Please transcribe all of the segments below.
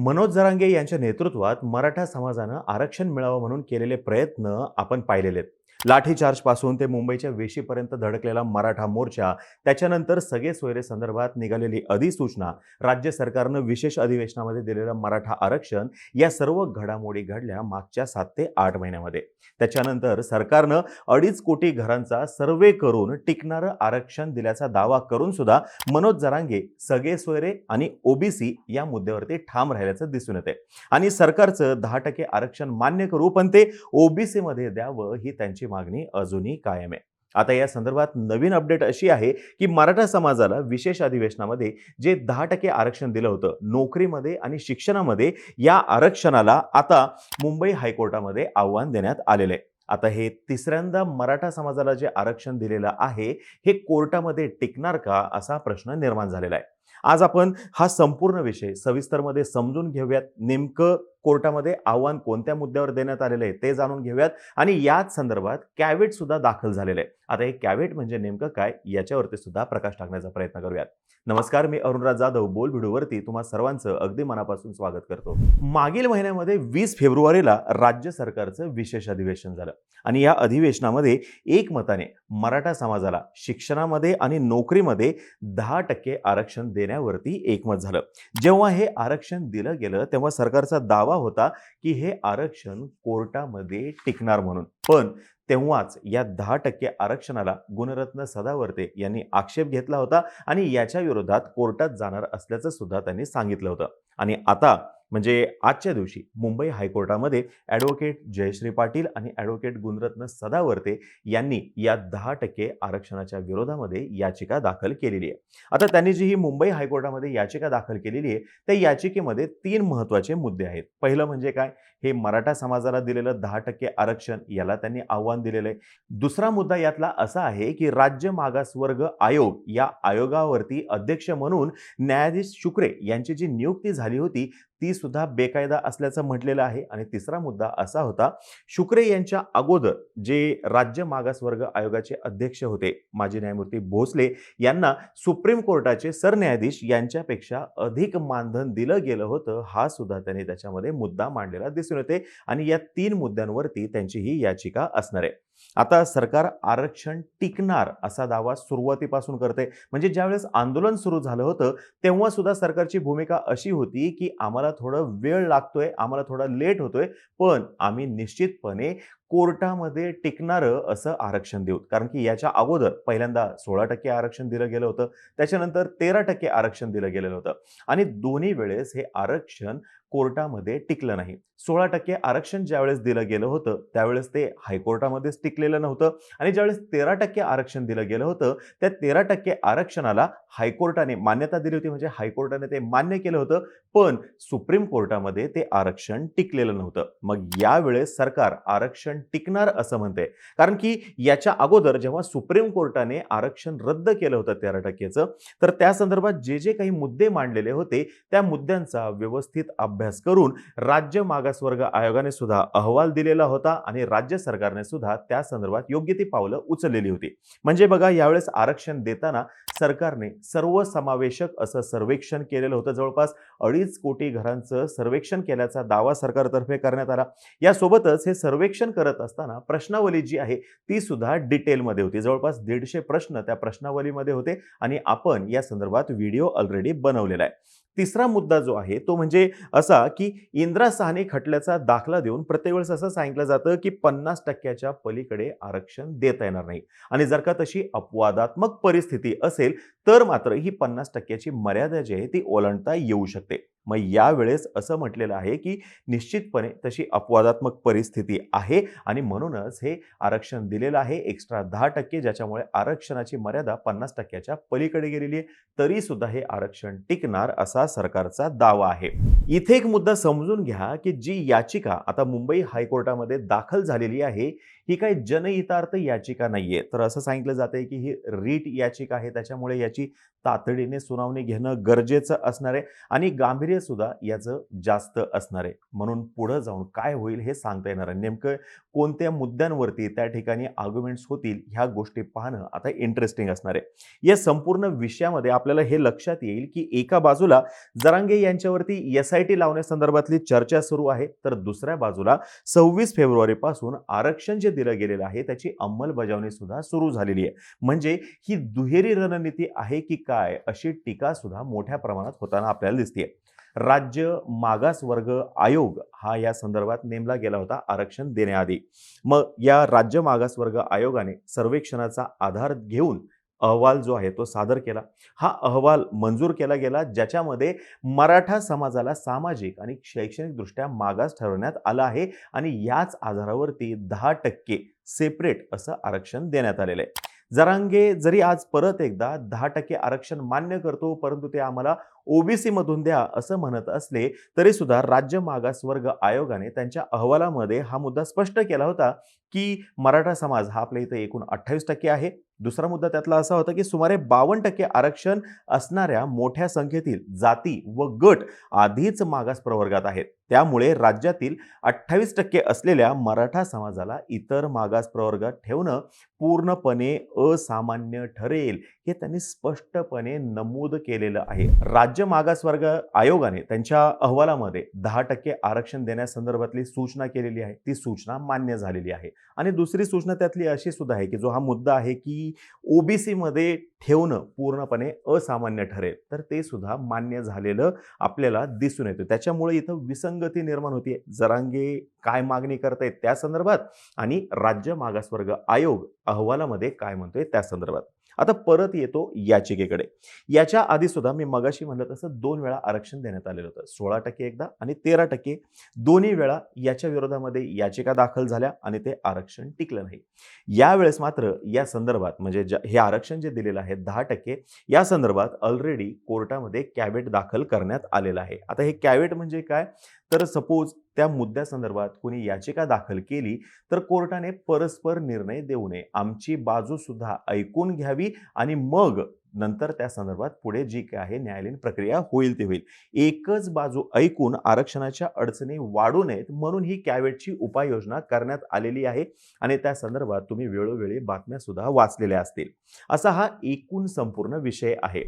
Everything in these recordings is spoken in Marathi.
मनोज जरांगे यांच्या नेतृत्वात मराठा समाजानं आरक्षण मिळावं म्हणून केलेले प्रयत्न आपण पाहिलेले आहेत. लाठीचार्जपासून ते मुंबईच्या वेशीपर्यंत धडकलेला मराठा मोर्चा त्याच्यानंतर सगळे सोयरे संदर्भात निघालेली अधिसूचना राज्य सरकारनं विशेष अधिवेशनामध्ये दिलेलं मराठा आरक्षण या सर्व घडामोडी घडल्या मागच्या सात ते आठ महिन्यामध्ये. त्याच्यानंतर सरकारनं अडीच कोटी घरांचा सर्वे करून टिकणारं आरक्षण दिल्याचा दावा करून सुद्धा मनोज जरांगे सगळे सोयरे आणि ओबीसी या मुद्द्यावरती ठाम राहिल्याचं दिसून येते आणि सरकारचं दहा टक्के आरक्षण मान्य करू पण ते ओबीसीमध्ये द्यावं ही त्यांची मागणी अजूनही कायम आहे. आता या संदर्भात नवीन अपडेट अशी आहे की मराठा समाजाला विशेष अधिवेशनामध्ये जे दहा टक्के आरक्षण दिलं होतं नोकरीमध्ये आणि शिक्षणामध्ये या आरक्षणाला आता मुंबई हायकोर्टामध्ये आव्हान देण्यात आलेलं आहे. आता हे तिसऱ्यांदा मराठा समाजाला जे आरक्षण दिलेलं आहे हे कोर्टामध्ये टिकणार का असा प्रश्न निर्माण झालेला आहे. आज आपण हा संपूर्ण विषय सविस्तरमध्ये समजून घेऊयात. नेमकं कोर्टामध्ये आव्हान कोणत्या मुद्द्यावर देण्यात आलेलं आहे ते जाणून घेऊयात. आणि याच संदर्भात कॅवेट सुद्धा दाखल झालेलं आहे. आता हे कॅवेट म्हणजे नेमकं काय? याच्यावरती सुद्धा प्रकाश टाकण्याचा प्रयत्न करूयात. नमस्कार मी अरुणराज जाधव. बोल व्हिडिओवरती तुम्हा सर्वांचं अगदी मनापासून स्वागत करतो. मागील महिन्यामध्ये वीस फेब्रुवारीला राज्य सरकारचं विशेष अधिवेशन झालं. आणि या अधिवेशनामध्ये एकमताने मराठा समाजाला शिक्षणामध्ये आणि नोकरीमध्ये दहा टक्के आरक्षण देण्यावरती एकमत झालं. जेव्हा हे आरक्षण दिलं गेलं तेव्हा सरकारचा दावा होता की हे आरक्षण कोर्टामध्ये टिकणार म्हणून. पण तेव्हाच या दहा टक्के आरक्षणाला गुणरत्न सदावर्ते यांनी आक्षेप घेतला होता आणि याच्या विरोधात कोर्टात जाणार असल्याचं सुद्धा त्यांनी सांगितलं होतं. आणि आता म्हणजे आजच्या दिवशी मुंबई हायकोर्टामध्ये ॲडव्होकेट जयश्री पाटील आणि ॲडव्होकेट गुणरत्न सदावर्ते यांनी या दहा टक्के आरक्षणाच्या विरोधामध्ये याचिका दाखल केलेली आहे. आता त्यांनी जी ही मुंबई हायकोर्टामध्ये याचिका दाखल केलेली आहे त्या याचिकेमध्ये तीन महत्त्वाचे मुद्दे आहेत. पहिलं म्हणजे काय? हे मराठा समाजाला दिलेलं दहा टक्के आरक्षण याला त्यांनी आव्हान दिलेलं आहे. दुसरा मुद्दा यातला असा आहे की राज्य मागासवर्ग आयोग या आयोगावरती अध्यक्ष म्हणून न्यायाधीश शुक्रे यांची जी नियुक्ती झाली होती ती सुद्धा बेकायदा असल्याचं म्हटलेलं आहे. आणि तिसरा मुद्दा असा होता शुक्रे यांच्या अगोदर जे राज्य मागासवर्ग आयोगाचे अध्यक्ष होते माजी न्यायमूर्ती भोसले यांना सुप्रीम कोर्टाचे सरन्यायाधीश यांच्यापेक्षा अधिक मानधन दिलं गेलं होतं हा सुद्धा त्यांनी त्याच्यामध्ये मुद्दा मांडलेला दिसून येते. आणि या तीन मुद्द्यांवरती त्यांची ही याचिका असणार आहे. आता सरकार आरक्षण टिकणार असा दावा सुरुवातीपासून करते. म्हणजे ज्यावेळेस आंदोलन सुरू झालं होतं तेव्हा सुद्धा सरकारची भूमिका अशी होती की आम्हाला थोडं वेळ लागतोय आम्हाला थोडा लेट होतोय पण आम्ही निश्चितपणे कोर्टामध्ये टिकणारं असं आरक्षण देऊ. कारण की याच्या अगोदर पहिल्यांदा सोळा टक्के आरक्षण दिलं गेलं होतं त्याच्यानंतर तेरा टक्के आरक्षण दिलं गेलेलं होतं. आणि दोन्ही वेळेस हे आरक्षण कोर्टामध्ये टिकलं नाही. सोळा टक्के आरक्षण ज्यावेळेस दिलं गेलं होतं त्यावेळेस ते हायकोर्टामध्येच टिकलेलं नव्हतं. आणि ज्यावेळेस तेरा टक्के आरक्षण दिलं गेलं होतं त्या तेरा टक्के आरक्षणाला हायकोर्टाने मान्यता दिली होती म्हणजे हायकोर्टाने ते मान्य केलं होतं पण सुप्रीम कोर्टामध्ये ते आरक्षण टिकलेलं नव्हतं. मग यावेळेस सरकार आरक्षण टिकणार असं म्हणते कारण की याच्या अगोदर जेव्हा सुप्रीम कोर्टाने आरक्षण रद्द केलं होतं तेरा टक्केचं तर त्या संदर्भात जे जे काही मुद्दे मांडलेले होते त्या मुद्द्यांचा व्यवस्थित अभ्यास करून राज्य मागासवर्ग आयोगाने सुद्धा अहवाल दिलेला होता आणि राज्य सरकारने सुद्धा त्या संदर्भात योग्य ती पावलं उचललेली होती. म्हणजे बघा यावेळेस आरक्षण देताना सरकारने सर्वसमावेशक असं सर्वेक्षण केलेलं होतं जवळपास अडीच कोटी घरांचं सर्वेक्षण केल्याचा दावा सरकारतर्फे करण्यात आला. यासोबतच हे सर्वेक्षण करत असताना प्रश्नावली जी आहे ती सुद्धा डिटेलमध्ये होती. जवळपास दीडशे प्रश्न त्या प्रश्नावलीमध्ये होते आणि आपण या संदर्भात व्हिडिओ ऑलरेडी बनवलेला आहे. तिसरा मुद्दा जो आहे तो म्हणजे असा की इंदिरा साहनी खटल्याचा दाखला देऊन प्रत्येक वेळेस असं सांगितलं जातं की पन्नास टक्क्याच्या पलीकडे आरक्षण देता येणार नाही. आणि जर का तशी अपवादात्मक परिस्थिती असेल तर मात्र ही पन्नास टक्क्याची मर्यादा जी आहे ती ओलांडता येऊ शकते. मग यावेळेस असं म्हटलेलं आहे की निश्चितपणे तशी अपवादात्मक परिस्थिती आहे आणि म्हणूनच हे आरक्षण दिलेलं आहे. एक्स्ट्रा दहा टक्के ज्याच्यामुळे आरक्षणाची मर्यादा पन्नास टक्क्याच्या पलीकडे गेलेली आहे. तरी सुद्धा हे आरक्षण टिकणार असा सरकारचा दावा आहे. इथे एक मुद्दा समजून घ्या की जी याचिका आता मुंबई हायकोर्टामध्ये दाखल झालेली आहे ही काही जनहितार्थ याचिका नाहीये. तर असं सांगितलं जाते की ही रीट याचिका आहे. त्याच्यामुळे याची तातडीने सुनावणी घेणं गरजेचं असणार आहे आणि गांभीर्यसुद्धा गांभीर्य सुद्धा याचं जास्त असणार आहे. म्हणून पुढं जाऊन काय होईल हे सांगता येणार आहे. नेमकं कोणत्या मुद्द्यांवरती त्या ठिकाणी आर्ग्युमेंट्स होतील ह्या गोष्टी पाहणं आता इंटरेस्टिंग असणार आहे. या संपूर्ण विषयामध्ये आपल्याला हे लक्षात येईल की एका बाजूला जरांगे यांच्यावरती एस आय टी लावण्यासंदर्भातली चर्चा सुरू आहे. तर दुसऱ्या बाजूला सव्वीस फेब्रुवारीपासून आरक्षण जे दिलं गेलेलं आहे त्याची अंमलबजावणी सुद्धा सुरू झालेली आहे. म्हणजे ही दुहेरी रणनीती आहे की काय अशी टीका सुद्धा मोठ्या प्रमाणात होताना आपल्याला दिसते राज्य मागासवर्ग आयोग हा या संदर्भात नेमला गेला होता आरक्षण देण्याआधी. मग या राज्य मागासवर्ग आयोगाने सर्वेक्षणाचा आधार घेऊन अहवाल जो आहे तो सादर केला. हा अहवाल मंजूर केला गेला ज्याच्यामध्ये मराठा समाजाला सामाजिक आणि शैक्षणिकदृष्ट्या मागास ठरवण्यात आलं आहे आणि याच आधारावरती दहा टक्के सेपरेट असं आरक्षण देण्यात आलेलं आहे. जरांगे जरी आज परत एकदा दहा टक्के आरक्षण मान्य करतो परंतु ते आम्हाला ओबीसी मधून द्या असं म्हणत असले तरी सुद्धा राज्य मागासवर्ग आयोगाने त्यांच्या अहवालामध्ये हा मुद्दा स्पष्ट केला होता की मराठा समाज हा आपल्या इथे एकूण अठ्ठावीस टक्के आहे. दुसरा मुद्दा त्यातला असा होता की सुमारे बावन्न टक्के आरक्षण असणाऱ्या मोठ्या संख्येतील जाती व गट आधीच मागास प्रवर्गात आहेत. त्यामुळे राज्यातील अठ्ठावीस टक्के असलेल्या मराठा समाजाला इतर मागास प्रवर्गात ठेवणं पूर्णपणे असामान्य ठरेल हे त्यांनी स्पष्टपणे नमूद केलेलं आहे. राज्य मागासवर्ग आयोगाने त्यांच्या अहवालामध्ये दहा टक्के आरक्षण देण्यासंदर्भातली सूचना केलेली आहे. ती सूचना मान्य झालेली आहे. आणि दुसरी सूचना त्यातली अशी सुद्धा आहे की जो हा मुद्दा आहे की ओबीसीमध्ये ठेवणं पूर्णपणे असामान्य ठरेल तर ते सुद्धा मान्य झालेलं आपल्याला दिसून येतं. त्याच्यामुळे इथं विसंग विसंगती निर्माण होते जरांगे काय मागणी करतायत त्या संदर्भात आणि राज्य मागासवर्ग आयोग अहवालामध्ये काय म्हणतोय त्या संदर्भात. आता परत येतो याचिकेकडे. याच्या आधी सुद्धा मी मगाशी म्हणलं तसं दोन वेळा आरक्षण देण्यात आलेलं होतं. सोळा टक्के एकदा आणि तेरा टक्के दोन्ही वेळा याच्या विरोधामध्ये याचिका दाखल झाल्या आणि ते आरक्षण टिकलं नाही. यावेळेस मात्र या संदर्भात म्हणजे ज्या हे आरक्षण जे दिलेलं आहे दहा टक्के या संदर्भात ऑलरेडी कोर्टामध्ये कॅवेट दाखल करण्यात आलेलं आहे. आता हे कॅवेट म्हणजे काय? तर सपोज त्या मुद्द्यासंदर्भात कोणी याचिका दाखल केली तर कोर्टाने परस्पर निर्णय देऊ नये. आमची बाजू सुद्धा ऐकून घ्यावी आणि मग नंतर त्या संदर्भात पुढे जी काय आहे न्यायालयीन प्रक्रिया होईल ते होईल. एकच बाजू ऐकून आरक्षणाच्या अडचणी वाढू नयेत म्हणून ही कॅवेटची उपाययोजना करण्यात आलेली आहे आणि त्या संदर्भात तुम्ही वेळोवेळी बातम्या सुद्धा वाचलेल्या असतील. असा हा एकूण संपूर्ण विषय आहे.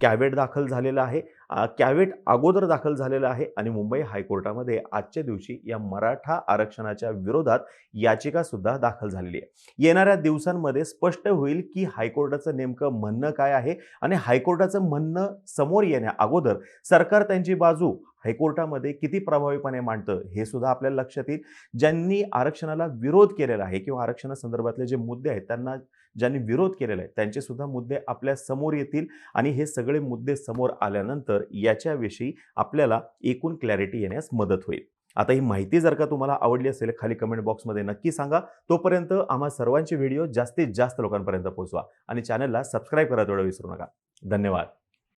कॅवेट दाखल झालेला आहे. कॅव्हेट कॅवेट अगोदर दाखल झालेलं आहे आणि मुंबई हायकोर्टामध्ये आजच्या दिवशी या मराठा आरक्षणाच्या विरोधात याचिका सुद्धा दाखल झालेली आहे. येणाऱ्या दिवसांमध्ये स्पष्ट होईल की हायकोर्टाचं नेमकं म्हणणं काय आहे आणि हायकोर्टाचं म्हणणं समोर येण्या अगोदर सरकार त्यांची बाजू हायकोर्टामध्ये किती प्रभावीपणे मांडतं हे सुद्धा आपल्याला लक्षात येईल. ज्यांनी आरक्षणाला विरोध केलेला आहे किंवा आरक्षणासंदर्भातले जे मुद्दे आहेत त्यांना ज्यांनी विरोध केलेला आहे त्यांचे सुद्धा मुद्दे आपल्यासमोर येतील आणि हे सगळे मुद्दे समोर आल्यानंतर याच्याविषयी आपल्याला एकूण क्लॅरिटी येण्यास मदत होईल. आता ही माहिती जर का तुम्हाला आवडली असेल खाली कमेंट बॉक्समध्ये नक्की सांगा. तोपर्यंत आम्हा सर्वांचे व्हिडिओ जास्तीत जास्त लोकांपर्यंत पोहोचवा आणि चॅनलला सबस्क्राईब करा तेवढं विसरू नका. धन्यवाद.